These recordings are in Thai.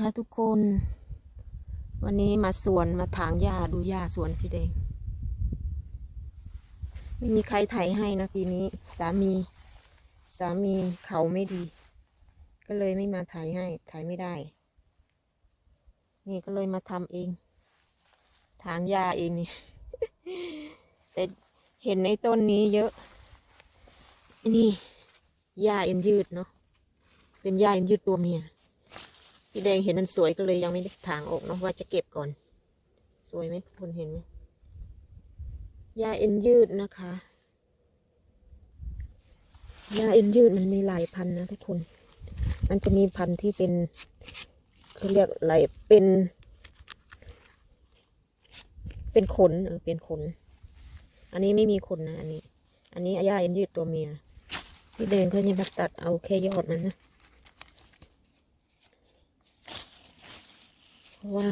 ค่ะทุกคน วันนี้มาสวนมาถางหญ้าดูหญ้าสวนพี่แดง ไม่มีใครไถให้นะปีนี้ สามี สามีเขาไม่ดี ก็เลยไม่มาไถให้ไถไม่ได้ นี่ก็เลยมาทำเอง ถางหญ้าเองนี่ แต่เห็นในต้นนี้เยอะ นี่หญ้าเอ็นยืดเนาะ เป็นหญ้าเอ็นยืดตัวเมีย พี่แดงเห็นมันสวยก็เลยยังไม่ได้ถางออกเนาะว่าจะเก็บก่อน สวยไหมคนเห็นไหมหญ้าเอ็นยืดนะคะหญ้าเอ็นยืดมันมีหลายพันนะทุกคน มันจะมีพันที่เป็นเขาเรียกอะไรเป็น เป็นขนเออเป็นขน อันนี้ไม่มีขนนะอันนี้ อันนี้หญ้าเอ็นยืดตัวเมียพี่แดงเขายังมาตัดเอาแค่ยอดมันนะ เพ ราะว่า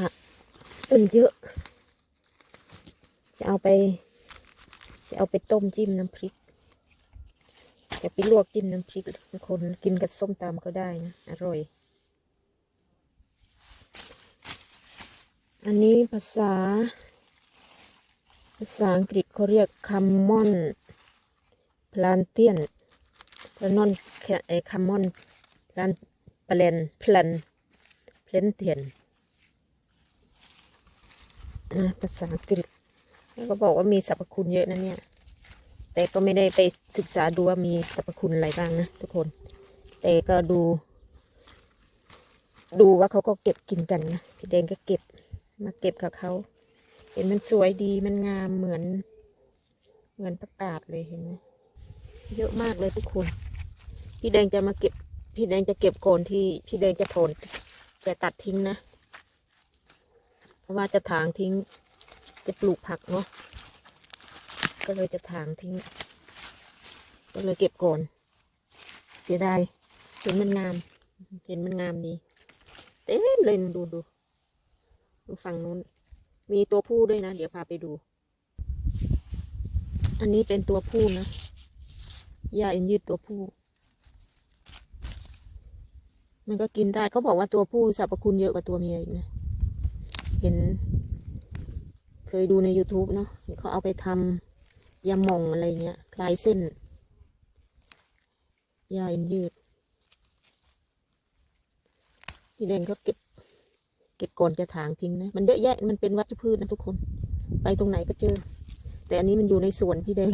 ต้นเยอะ จะเอาไป จะเอาไปต้มจิ้มน้ำพริก จะไปลวกจิ้มน้ำพริกคนกินกับส้มตำก็ได้นะอร่อย อันนี้ภาษา ภาษาอังกฤษเขาเรียกคัมมอนพลานเตียนพลานอนไอคัมมอนพลานพลนพลันเพลนเตียน นะภาษาอังกฤษแล้วก็บอกว่ามีสรรพคุณเยอะนะเนี่ย แต่ก็ไม่ได้ไปศึกษาดูว่ามีสรรพคุณอะไรบ้างนะทุกคน แต่ก็ดู ดูว่าเขาก็เก็บกินกันนะพี่แดงก็เก็บมาเก็บกับเขาเห็นมันสวยดีมันงามเหมือน เหมือนประกาศเลยเห็นไหมเยอะมากเลยทุกคน พี่แดงจะมาเก็บ พี่แดงจะเก็บโคนที่พี่แดงจะโทนจะตัดทิ้งนะ เพราะว่าจะถางทิ้ง จะปลูกผักเนาะก็เลยจะถางทิ้ง ก็เลยเก็บก่อน เสียดายเห็นมันงาม เห็นมันงามดีเต็มเลยดูดูดูฝั่งนู้น มีตัวผู้ด้วยนะ เดี๋ยวพาไปดู อันนี้เป็นตัวผู้นะหญ้าเอ็นยืดตัวผู้ มันก็กินได้เขาบอกว่าตัวผู้สรรพคุณเยอะกว่าตัวเมียอีกนะ เห็น เคยดูใน YouTube เนาะเขาเอาไปทำยาหม่องอะไรเงี้ย คลายเส้นยาเอ็นยืดพี่แดงก็เก็บ เก็บก่อนจะถางทิ้งนะ มันเยอะแยะ มันเป็นวัชพืชนะทุกคน ไปตรงไหนก็เจอ แต่อันนี้มันอยู่ในสวนพี่แดง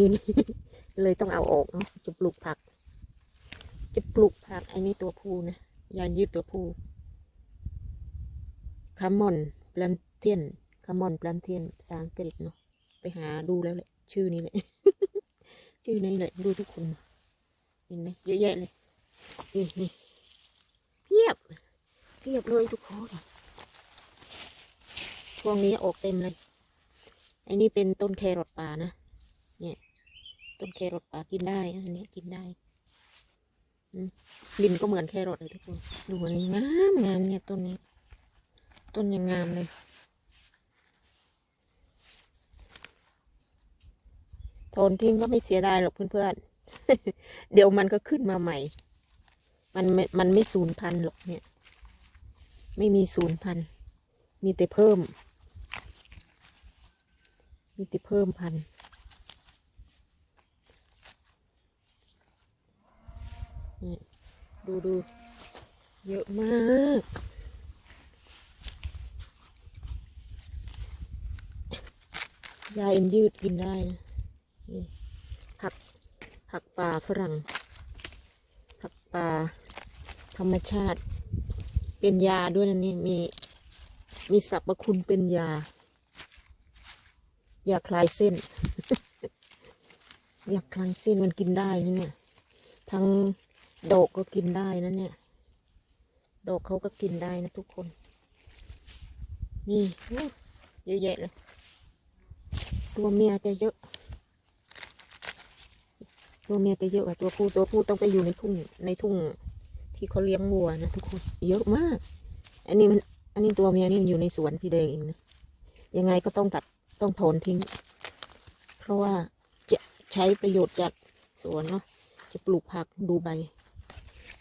เลยต้องเอาออกเนาะจะปลูกผัก จะปลูกผักไอ้นี่ตัวผู้นะยายืดตัวผู้คามอน ลนเทียนคามอนแปลนเทียนภาษาอังกฤษเนาะไปหาดูแล้วแหละ ชื่อนี้แหละ ชื่อนี้แหละดูทุกคนเห็นไหมเยอะแยะเลยนี่นี่เพียบเพียบเลยทุกคนช่วงนี้ออกเต็มเลยอ้นี่เป็นต้นแครอทป่านะเนี่ยต้นแครอทป่ากินได้อันนี้กินได้อืมดินก็เหมือนแครอทเลยทุกคน ดูอันนี้งามงามเนี่ยต้นนี้ ต้นยังงามเลยโทนทิ้งก็ไม่เสียดายหรอกเพื่อนๆ เดี๋ยวมันก็ขึ้นมาใหม่ มันมันไม่สูญพันธุ์หรอกเนี่ย ไม่มีสูญพันธุ์ มีแต่เพิ่ม มีแต่เพิ่มพันธุ์ดูดูเยอะมาก ยาเอ็นยืดกินได้นะนี่ผักผักป่าฝรั่ง ผักป่าธรรมชาติ เป็นยาด้วยนะนี่มีมีสรรพคุณเป็นยา ยาคลายเส้น ยาคลายเส้นมันกินได้นะเนี่ย ทั้งดอกก็กินได้นะเนี่ย ดอกเขาก็กินได้นะทุกคน นี่เยอะแยะเลย ตัวเมียจะเยอะ ตัวเมียจะเยอะกว่าตัวผู้ตัวผู้ต้องไปอยู่ในทุ่งในทุ่งที่เขาเลี้ยงวัวนะทุกคนเยอะมาก อันนี้มันอันนี้ตัวเมียนี่มันอยู่ในสวนพี่แดงเองนะยังไงก็ต้องตัดต้องถอนทิ้ง เพราะว่าจะใช้ประโยชน์จากสวนเนาะจะปลูกผักดูใบ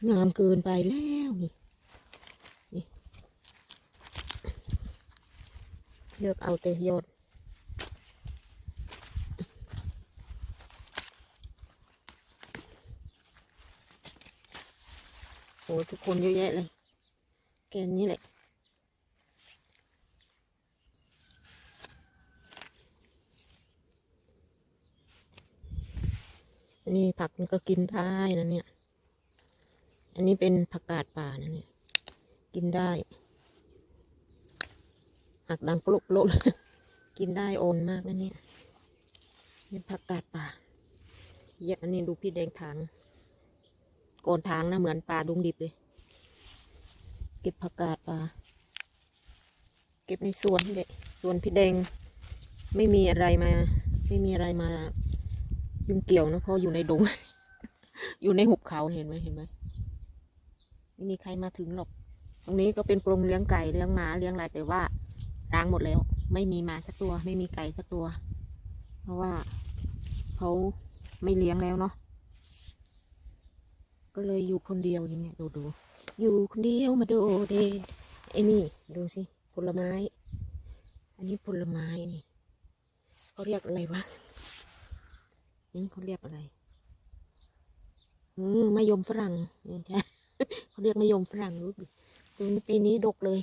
งามเกินไปแล้วนี่เลือกเอาแต่ยอด โอ้ทุกคนเยอะแยะเลย แกนนี้แหละนนี้ผักมันก็กินได้นะเนี่ย อันนี้เป็นผักกาดป่านะเนี่ย กินได้หักดังปลุกปลุกกินได้โอนมากนะเนี่ยนี่ผักกาดป่าเยอะอันนี้ดูพี่แดงทาง กนทางนะเหมือนป่าดุงดิบเลย เก็บผักกาดป่า เก็บในสวนนี่แหละสวนพี่แดง ไม่มีอะไรมา ไม่มีอะไรมา ยุ่งเกี่ยวนะเพราะอยู่ในดง อยู่ในหุบเขาเห็นไหมเห็นไหมไม่มีใครมาถึงหรอก ตรงนี้ก็เป็นกรงเลี้ยงไก่เลี้ยงหมาเลี้ยงอะไรแต่ว่าร้างหมดแล้ว ไม่มีหมาสักตัว ไม่มีไก่สักตัว เพราะว่าเขาไม่เลี้ยงแล้วเนาะ ก็เลยอยู่คนเดียวอย่างเงี้ยดูดูอยู่คนเดียวมาดูเดไอ้นี่ดูสิผลไม้ อันนี้ผลไม้นี่เขาเรียกอะไรวะนี่เขาเรียกอะไรอืมมะยมฝรั่งนี่ใช่เขาเรียกมะยมฝรั่งรู้ดิตรงนี้ปีนี้ดกเลย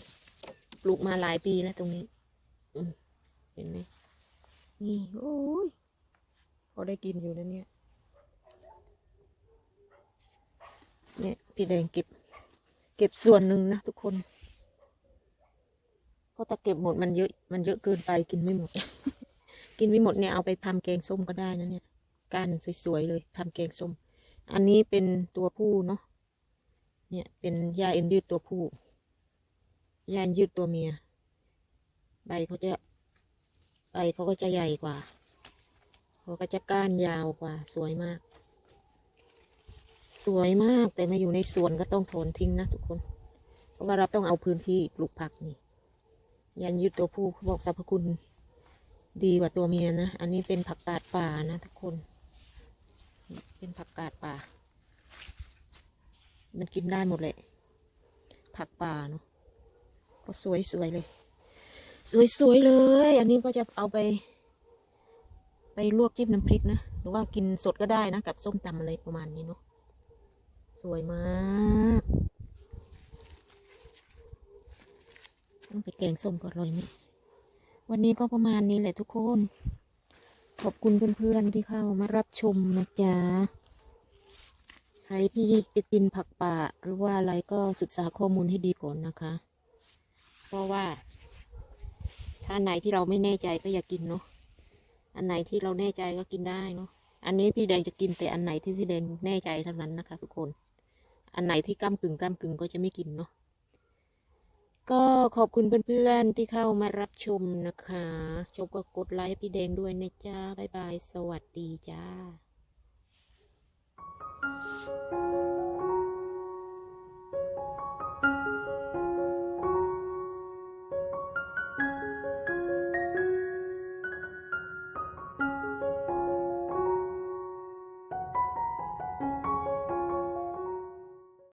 ปลูกมาหลายปีแล้วตรงนี้ อืเห็นไหมนี่โอ้ยพอได้กินอยู่นะเนี่ย เนี่ยพี่แดงเก็บ เก็บส่วนหนึ่งนะทุกคน เพราะถ้าเก็บหมดมันเยอะ มันเยอะเกินไปกินไม่หมด กินไม่หมดเนี่ยเอาไปทำแกงส้มก็ได้นะเนี่ยก้านสวยๆเลยทำแกงส้ม อันนี้เป็นตัวผู้เนาะ เนี่ยเป็นยาเอ็นยืดตัวผู้ยาเอ็นยืดตัวเมีย ใบเขาจะ ใบเขาก็จะใหญ่กว่าเขาก็จะก้านยาวกว่าสวยมาก สวยมากแต่มาอยู่ในสวนก็ต้องถอนทิ้งนะทุกคน เพราะว่าเราต้องเอาพื้นที่ปลูกผักนี่ ยันยืดตัวผู้เขาบอกสรรพคุณดีกว่าตัวเมียนะ อันนี้เป็นผักกาดป่านะทุกคน เป็นผักกาดป่า มันกินได้หมดเลยผักป่าเนาะ ก็สวยสวยเลย สวยๆเลย อันนี้ก็จะเอาไป ไปลวกจิ้มน้ำพริกนะ หรือว่ากินสดก็ได้นะ กับส้มตำอะไรประมาณนี้เนาะ สวยมากต้องไปแกงส้มก็อร่อยนี่วันนี้ก็ประมาณนี้แหละทุกคน ขอบคุณเพื่อนๆที่เข้ามารับชมนะจ๊ะ ใครที่จะกินผักป่าหรือว่าอะไรก็ศึกษาข้อมูลให้ดีก่อนนะคะ เพราะว่า ถ้าไหนที่เราไม่แน่ใจก็อย่ากินเนาะ อันไหนที่เราแน่ใจก็กินได้เนาะ อันนี้พี่แดงจะกินแต่อันไหนที่พี่แดงแน่ใจเท่านั้นนะคะทุกคน อันไหนที่ก้ากึ่งก้ากึ่งก็จะไม่กินเนาะก็ขอบคุณเพื่อนๆที่เข้ามารับชมนะคะ ชมก็กดไลค์พี่แดงด้วยนะจ้า บ๊ายบาย สวัสดีจ้า